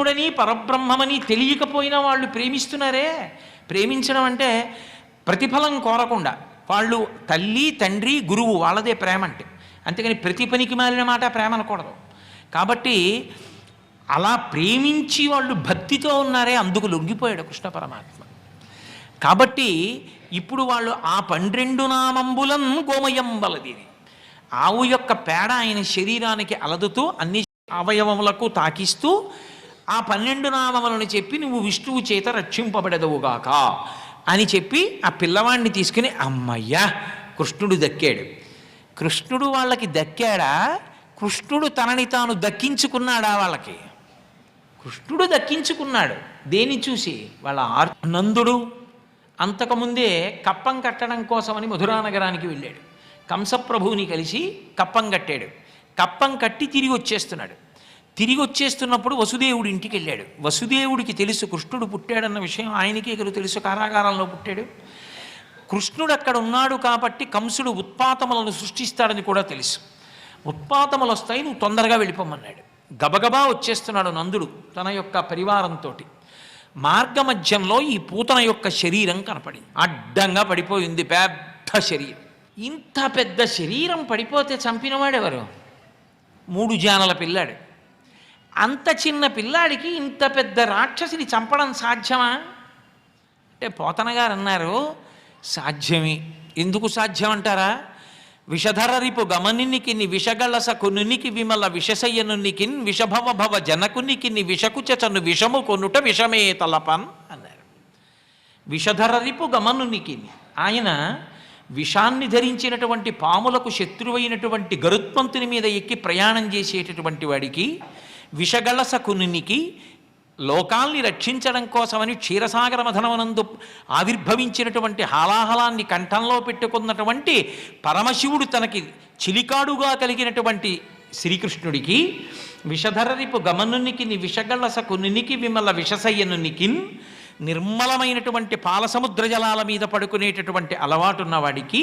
కృష్ణుడని పరబ్రహ్మమని తెలియకపోయినా వాళ్ళు ప్రేమిస్తున్నారే? ప్రేమించడం అంటే ప్రతిఫలం కోరకుండా. వాళ్ళు తల్లి తండ్రి గురువు వాళ్ళదే ప్రేమ అంటే. అంతేకాని ప్రతి పనికి మారిన మాట ప్రేమ అనకూడదు. కాబట్టి అలా ప్రేమించి వాళ్ళు భక్తితో ఉన్నారే అందుకు లొంగిపోయాడు కృష్ణ పరమాత్మ. కాబట్టి ఇప్పుడు వాళ్ళు ఆ పన్నెండు నామంబులం గోమయం బలదిది ఆవు యొక్క పేడ ఆయన శరీరానికి అలదుతూ అన్ని అవయవములకు తాకిస్తూ ఆ పన్నెండు నామములను చెప్పి నువ్వు విష్ణువు చేత రక్షింపబడదవుగాక అని చెప్పి ఆ పిల్లవాడిని తీసుకుని అమ్మయ్యా కృష్ణుడు దక్కాడు. కృష్ణుడు వాళ్ళకి దక్కాడా? కృష్ణుడు తనని తాను దక్కించుకున్నాడా వాళ్ళకి? కృష్ణుడు దక్కించుకున్నాడు. దేని చూసి? వాళ్ళ ఆర్ నందుడు. అంతకుముందే కప్పం కట్టడం కోసమని మధురానగరానికి వెళ్ళాడు. కంసప్రభువుని కలిసి కప్పం కట్టాడు. కప్పం కట్టి తిరిగి వచ్చేస్తున్నాడు. తిరిగి వచ్చేస్తున్నప్పుడు వసుదేవుడి ఇంటికి వెళ్ళాడు. వసుదేవుడికి తెలుసు కృష్ణుడు పుట్టాడన్న విషయం ఆయనకే కదా తెలుసు కారాగారంలో పుట్టాడు. కృష్ణుడు అక్కడ ఉన్నాడు కాబట్టి కంసుడు ఉత్పాతములను సృష్టిస్తాడని కూడా తెలుసు. ఉత్పాతములు వస్తాయి నువ్వు తొందరగా వెళ్ళిపోమన్నాడు. గబగబా వచ్చేస్తున్నాడు నందుడు తన యొక్క పరివారంతో మార్గమధ్యంలో ఈ పూతన యొక్క శరీరం కనపడింది. అడ్డంగా పడిపోయింది పెద్ద శరీరం. ఇంత పెద్ద శరీరం పడిపోతే చంపినవాడెవరు? మూడు జానల పిల్లాడు. అంత చిన్న పిల్లాడికి ఇంత పెద్ద రాక్షసిని చంపడం సాధ్యమా? అంటే పోతన గారు అన్నారు సాధ్యమే. ఎందుకు సాధ్యం అంటారా విషధర రిపు గమనినికిని విషగళస కొనునికి విమల విషసయ్యనునికిన్ విషభవ భవ జనకునికిని విషకుచను విషము కొనుట విషమే తలపన్ అన్నారు. విషధర రిపు గమనునికి ఆయన విషాన్ని ధరించినటువంటి పాములకు శత్రువైనటువంటి గరుత్మంతుని మీద ఎక్కి ప్రయాణం చేసేటటువంటి వాడికి విషగళస కునునికి లోకాల్ని రక్షించడం కోసమని క్షీరసాగర మధనవనందు ఆవిర్భవించినటువంటి హాలాహలాన్ని కంఠంలో పెట్టుకున్నటువంటి పరమశివుడు తనకి చిలికాడుగా కలిగినటువంటి శ్రీకృష్ణుడికి విషధరరిపు గమనునికి విషగళస కునికి విమల విషసయ్యనునికిన్ నిర్మలమైనటువంటి పాలసముద్ర జలాల మీద పడుకునేటటువంటి అలవాటున్నవాడికి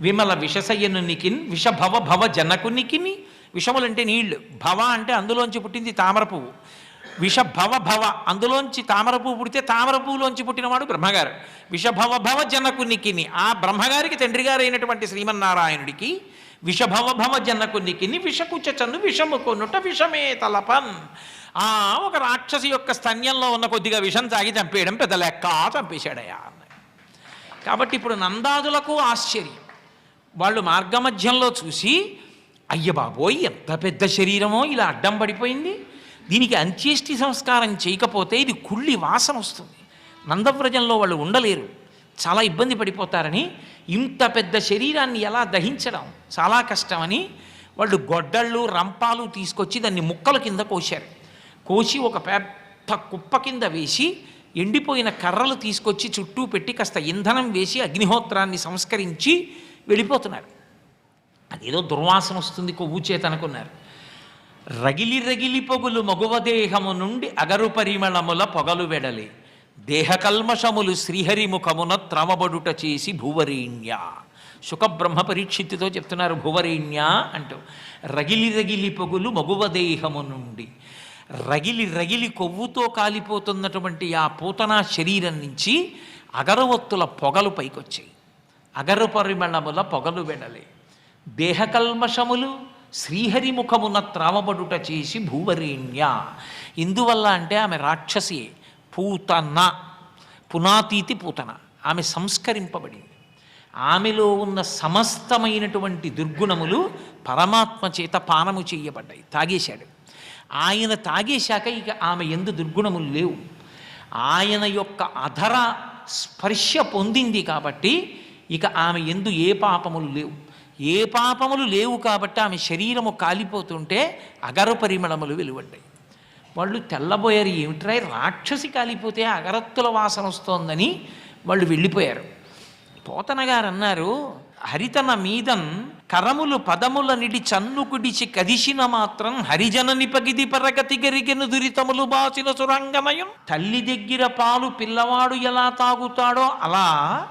విమల విషసయ్యనునికిన్ విషభవ భవ జనకునికిని విషములంటే నీళ్ళు భవ అంటే అందులోంచి పుట్టింది తామర పువ్వు. విషభవ భవ అందులోంచి తామర పువ్వు పుడితే తామర పువ్వులోంచి పుట్టినవాడు బ్రహ్మగారు. విషభవ భవ జనకునికిని ఆ బ్రహ్మగారికి తండ్రి గారైనటువంటి శ్రీమన్నారాయణుడికి విషభవ భవ జనకునికిని విషకుచను విషము కొనుట విషమే తలపన్ ఆ ఒక రాక్షసి యొక్క స్తన్యంలో ఉన్న కొద్దిగా విషం తాగి చంపేయడం పెద్ద లెక్క చంపేశాడయా కాబట్టి ఇప్పుడు నందాదులకు ఆశ్చర్యం. వాళ్ళు మార్గమధ్యంలో చూసి అయ్య బాబోయ్ ఎంత పెద్ద శరీరమో ఇలా అడ్డం పడిపోయింది. దీనికి అంత్యేష్టి సంస్కారం చేయకపోతే ఇది కుళ్ళి వాసన వస్తుంది. నందవ్రజంలో వాళ్ళు ఉండలేరు. చాలా ఇబ్బంది పడిపోతారని ఇంత పెద్ద శరీరాన్ని ఎలా దహించడం? చాలా కష్టమని వాళ్ళు గొడ్డళ్ళు రంపాలు తీసుకొచ్చి దాన్ని ముక్కల కింద కోశారు. కోసి ఒక పెద్ద కుప్ప కింద వేసి ఎండిపోయిన కర్రలు తీసుకొచ్చి చుట్టూ పెట్టి కాస్త ఇంధనం వేసి అగ్నిహోత్రాన్ని సంస్కరించి వెళ్ళిపోతున్నారు. అదేదో దుర్వాసన వస్తుంది కొవ్వు చేతనుకున్నారు రగిలి రగిలి పొగులు మగువదేహము నుండి అగరు పరిమళముల పొగలు వెడలి. దేహకల్మషములు శ్రీహరి ముఖమున త్రమబడుట చేసి భువరీణ్య. సుఖబ్రహ్మ పరీక్షిత్తుతో చెప్తున్నారు భువరీణ్య అంటూ. రగిలి రగిలి పొగులు మగువదేహము నుండి. రగిలి రగిలి కొవ్వుతో కాలిపోతున్నటువంటి ఆ పూతన శరీరం నుంచి అగరవత్తుల పొగలు పైకొచ్చాయి. అగరు పరిమళముల పొగలు వెడలే. దేహకల్మషములు శ్రీహరి ముఖమున త్రావబడుట చేసి భూవరేణ్య. ఇందువల్ల అంటే ఆమె రాక్షసి పూతన పునాతీతి పూతన. ఆమె సంస్కరింపబడింది. ఆమెలో ఉన్న సమస్తమైనటువంటి దుర్గుణములు పరమాత్మ చేత పానము చేయబడ్డాయి. తాగేశాడు. ఆయన తాగేశాక ఇక ఆమె ఎందు దుర్గుణములు లేవు. ఆయన యొక్క అధర స్పర్శ పొందింది కాబట్టి ఇక ఆమె ఎందు ఏ పాపములు లేవు. ఏ పాపములు లేవు కాబట్టి ఆమె శరీరము కాలిపోతుంటే అగర పరిమళములు వెలువడ్డాయి. వాళ్ళు తెల్లబోయారు ఏమిట్రా రాక్షసి కాలిపోతే అగరత్తుల వాసన వస్తోందని వాళ్ళు వెళ్ళిపోయారు. పోతనగారు అన్నారు హరితన మీదన్ కరములు పదముల నిడి చన్ను కుడిచి కదిసిన మాత్రం హరిజనని పగిది పరగతి గరిగిన దురితములు బాసిన సురంగమయం. తల్లి దగ్గర పాలు పిల్లవాడు ఎలా తాగుతాడో అలా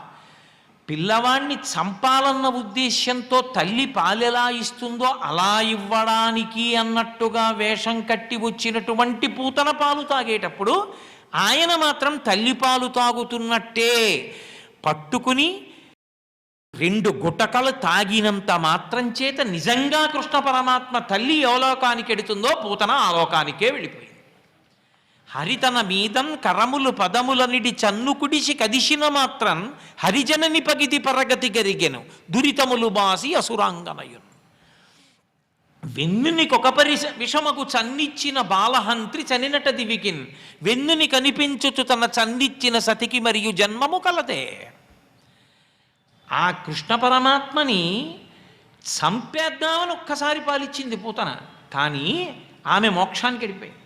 పిల్లవాణ్ణి చంపాలన్న ఉద్దేశ్యంతో తల్లి పాలెలా ఇస్తుందో అలా ఇవ్వడానికి అన్నట్టుగా వేషం కట్టి వచ్చినటువంటి పూతన పాలు తాగేటప్పుడు ఆయన మాత్రం తల్లి పాలు తాగుతున్నట్టే పట్టుకుని రెండు గుటకలు తాగినంత మాత్రం చేత నిజంగా కృష్ణ పరమాత్మ తల్లి ఏ ఎడుతుందో పూతన ఆలోకానికే వెళ్ళిపోయింది. హరితన మీదం కరములు పదములనిడి చన్ను కుడిసి కదిసిన మాత్రం హరిజనని పగితి పరగతి గరిగెను. దురితములు బాసి అసురాంగనయును. వెన్నుని కొకపరి విషమకు చన్నిచ్చిన బాలహంత్రి చనినట దివికిన్. వెన్నుని కనిపించుచు తన చన్నిచ్చిన సతికి మరియు జన్మము కలదే. ఆ కృష్ణ పరమాత్మని చంపేద్దామని ఒక్కసారి పాలిచ్చింది పూతన. కానీ ఆమె మోక్షానికి వెళ్ళిపోయింది